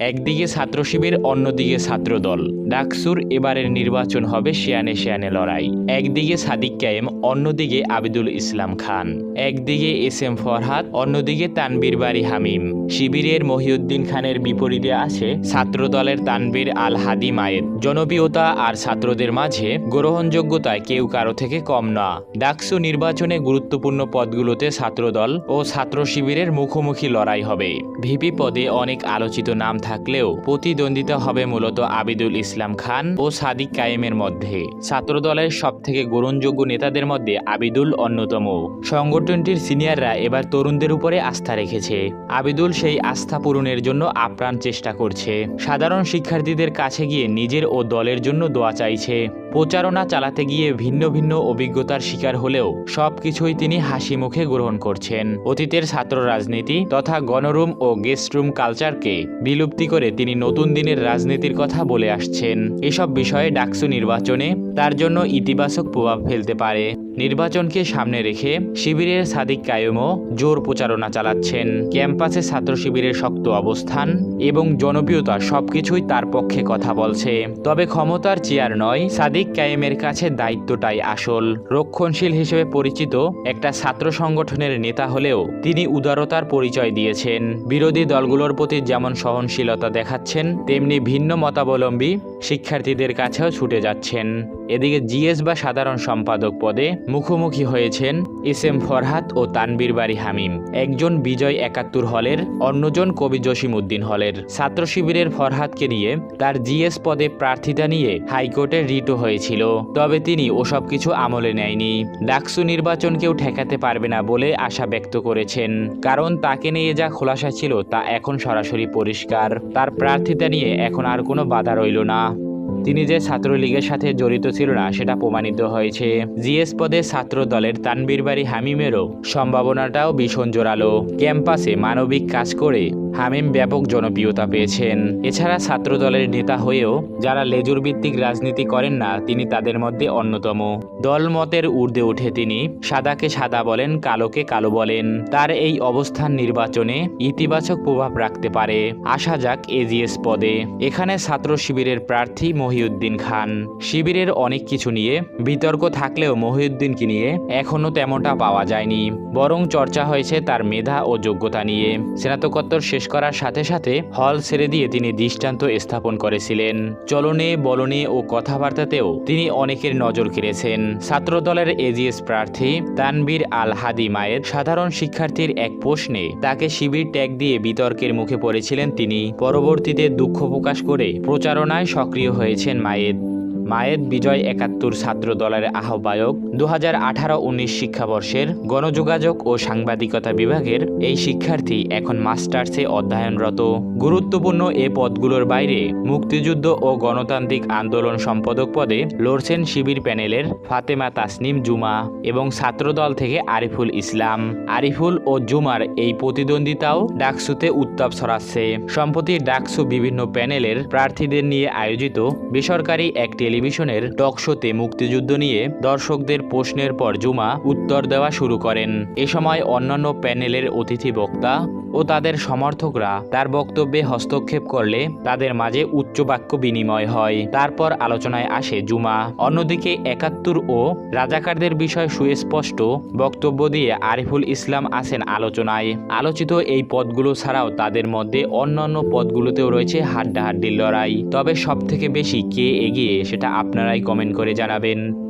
একদিকে ছাত্র শিবির অন্যদিকে ছাত্রদল। ডাকসুর এবারের নির্বাচন হবে শেয়ানে শেয়ানে লড়াই। একদিকে সাদিক কায়েম, অন্যদিকে আবিদুল ইসলাম খান। একদিকে এস এম ফরহাদ, অন্যদিকে তানবীর বাড়ি হামিম। শিবিরের মহিউদ্দিন খানের বিপরীতে আছে ছাত্রদলের তানবীর আল হাদি মায়েদ। জনপ্রিয়তা আর ছাত্রদের মাঝে গ্রহণযোগ্যতায় কেউ কারও থেকে কম না। ডাকসু নির্বাচনে গুরুত্বপূর্ণ পদগুলোতে ছাত্রদল ও ছাত্র শিবিরের মুখোমুখি লড়াই হবে। ভিপি পদে অনেক আলোচিত নাম থাকলেও প্রতিদ্বন্দ্বিতা হবে মূলত আবিদুল ইসলাম খান ও সাদিক কায়েমের মধ্যে। ছাত্রদলের সবথেকে গ্রহণযোগ্য নেতাদের মধ্যে আবিদুল অন্যতম। সংগঠনটির সিনিয়ররা এবার তরুণদের উপরে আস্থা রেখেছে। আবিদুল সেই আস্থা পূরণের জন্য আপ্রাণ চেষ্টা করছে। সাধারণ শিক্ষার্থীদের কাছে গিয়ে নিজের ও দলের জন্য দোয়া চাইছে। প্রচারণা চালাতে গিয়ে ভিন্ন ভিন্ন অভিজ্ঞতার শিকার হলেও সব কিছুই তিনি হাসি মুখে গ্রহণ করছেন। অতীতের ছাত্র রাজনীতি তথা গণরুম ও গেস্টরুম কালচারকে বিলুপ্তি করে তিনি নতুন দিনের রাজনীতির কথা বলে আসছেন। এসব বিষয়ে ডাকসু নির্বাচনে তার জন্য ইতিবাচক প্রভাব ফেলতে পারে। নির্বাচনকে সামনে রেখে শিবিরের সাদিক কায়ুমও জোর প্রচারণা চালাচ্ছেন। ক্যাম্পাসে ছাত্র শিবিরের শক্ত অবস্থান এবং জনপ্রিয়তা সবকিছুই তার পক্ষে কথা বলছে। তবে ক্ষমতার চেয়ার নয়, সাদিক কায়েমের কাছে দায়িত্বটাই আসল। রক্ষণশীল হিসেবে পরিচিত একটা ছাত্র সংগঠনের নেতা হলেও তিনি উদারতার পরিচয় দিয়েছেন। বিরোধী দলগুলোর প্রতি যেমন সহনশীলতা দেখাচ্ছেন, তেমনি ভিন্ন মতাবলম্বী শিক্ষার্থীদের কাছেও ছুটে যাচ্ছেন। এদিকে জিএস বা সাধারণ সম্পাদক পদে মুখোমুখি হয়েছেন এস এম ফরহাদ ও তানবীর বাড়ি হামিম। একজন বিজয় একাত্তর হলের, অন্যজন কবি জসিম উদ্দিন হলের। ছাত্র শিবিরের ফরহাদকে নিয়ে তার জিএস পদে প্রার্থিতা নিয়ে হাইকোর্টে রিটও হয়েছিল। তবে তিনি ওসব কিছু আমলে নেয়নি। ডাকসু নির্বাচনকেও ঠেকাতে পারবে না বলে আশা ব্যক্ত করেছেন। কারণ তাকে নিয়ে যা খোলাসা ছিল তা এখন সরাসরি পরিষ্কার। তার প্রার্থিতা নিয়ে এখন আর কোনো বাধা রইল না। তিনি যে ছাত্রলীগের সাথে জড়িত ছিল না, সেটা প্রমাণিত হয়েছে। জিএস পদে ছাত্র দলের তানবীর বাড়ি হামিমেরও সম্ভাবনাটাও ভীষণ জোরালো। ক্যাম্পাসে মানবিক কাজ করে হামিম ব্যাপক জনপ্রিয়তা পেয়েছেন। এছাড়া ছাত্র দলের নেতা হয়েও যারা লেজুর ভিত্তিক রাজনীতি করেন না, তিনি তাদের মধ্যে অন্যতম। দল মতের ঊর্ধ্বে উঠে তিনি, সাদাকে সাদা বলেন, কালোকে কালো বলেন। তার এই অবস্থান নির্বাচনে ইতিবাচক প্রভাব রাখতে পারে। আসা যাক এজিএস পদে। এখানে ছাত্র শিবিরের প্রার্থী মহিউদ্দিন খান। শিবিরের অনেক কিছু নিয়ে বিতর্ক থাকলেও মহিউদ্দিনকে নিয়ে এখনও তেমনটা পাওয়া যায়নি। বরং চর্চা হয়েছে তার মেধা ও যোগ্যতা নিয়ে। স্নাতকোত্তর শেষ করার সাথে সাথে হল ছেড়ে দিয়ে তিনি দৃষ্টান্ত স্থাপন করেছিলেন। চলনে, বলনে ও কথাবার্তাতেও তিনি অনেকের নজর কেড়েছেন। ছাত্রদলের এজিএস প্রার্থী তানবীর আল হাদি মায়ের সাধারণ শিক্ষার্থীর এক প্রশ্নে তাকে শিবির ট্যাগ দিয়ে বিতর্কের মুখে পড়েছিলেন তিনি। পরবর্তীতে দুঃখ প্রকাশ করে প্রচারণায় সক্রিয় হয়েছেন মায়েদ মায়েদ বিজয় একাত্তর ছাত্র দলের আহ্বায়ক দু হাজার আঠারো উনিশ শিক্ষাবর্ষের গণযোগাযোগ ও সাংবাদিকতা বিভাগের এই শিক্ষার্থী এখন মাস্টার্সে অধ্যয়নরত। গুরুত্বপূর্ণ এ পদগুলোর বাইরে মুক্তিযুদ্ধ ও গণতান্ত্রিক আন্দোলন সম্পাদক পদে লড়ছেন শিবির প্যানেলের ফাতেমা তাসনিম জুমা এবং ছাত্রদল থেকে আরিফুল ইসলাম। আরিফুল ও জুমার এই প্রতিদ্বন্দ্বিতাও ডাকসুতে উত্তাপ ছড়াচ্ছে। সম্প্রতি ডাকসু বিভিন্ন প্যানেলের প্রার্থীদের নিয়ে আয়োজিত বেসরকারি এক টেলিভিশনের টক শোতে মুক্তিযুদ্ধ নিয়ে দর্শকদের প্রশ্নের পর জুমা উত্তর দেওয়া শুরু করেন। এ সময় অন্যান্য প্যানেলের অতিথি বক্তা ও তাদের সমর্থকরা তার বক্তব্যে হস্তক্ষেপ করলে তাদের মাঝে উচ্চ বাক্য বিনিময় হয়। তারপর আলোচনায় আসে জুমা। অন্যদিকে একাত্তর ও রাজাকারদের বিষয় সুস্পষ্ট বক্তব্য দিয়ে আরিফুল ইসলাম আসেন আলোচনায়। আলোচিত এই পদগুলো ছাড়াও তাদের মধ্যে অন্যান্য পদগুলোতেও রয়েছে হাড্ডাহাড্ডির লড়াই। তবে সব থেকে বেশি কে এগিয়ে সেটা আপনারাই কমেন্ট করে জানাবেন।